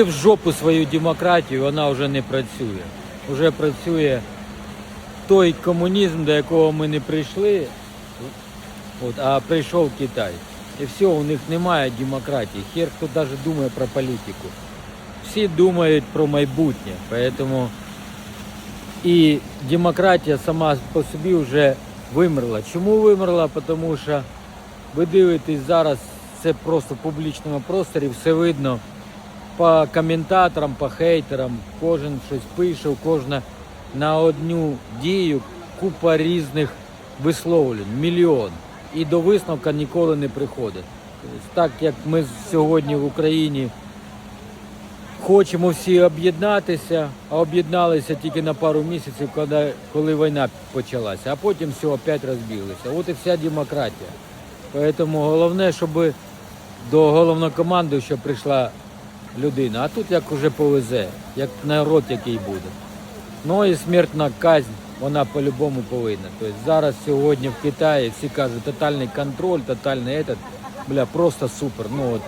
Идите в жопу свою демократію, вона вже не працює. Вже працює той комунізм, до якого ми не прийшли, от, а прийшов Китай. І все, у них немає демократії. Хер хто навіть думає про політику. Всі думають про майбутнє. Поэтому і демократія сама по собі вже вимерла. Чому вимерла? Тому що ви дивитесь зараз, це просто в публічному просторі, все видно по коментаторам, по хейтерам, кожен щось пише, кожна на одну дію купа різних висловлень, мільйон. І до висновка ніколи не приходить. Тобто, Так як ми сьогодні в Україні хочемо всі об'єднатися, а об'єдналися тільки на пару місяців, коли, коли війна почалася, а потім все опять розбіглися. От і вся демократія. Тому головне, щоб до головнокомандуюча прийшла людина. А тут як уже повезе, як народ який буде. Ну і смертна казнь, вона по-любому повинна. Тобто зараз сьогодні в Китаї всі кажуть, тотальний контроль, тотальний этот, бля, просто супер. Ну от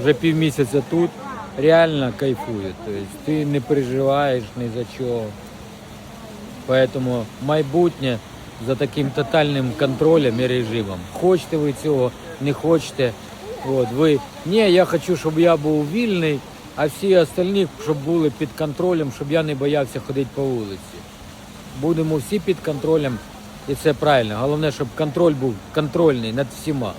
вже півмісяця тут реально кайфують. Тобто ти не переживаєш ні за чого. Поэтому майбутнє за таким тотальним контролем і режимом. Хочете ви цього, не хочете. От, ви, ні, я хочу, щоб я був вільний, а всі остальні, щоб були під контролем, щоб я не боявся ходити по вулиці. Будемо всі під контролем, і це правильно. Головне, щоб контроль був контрольний над всіма.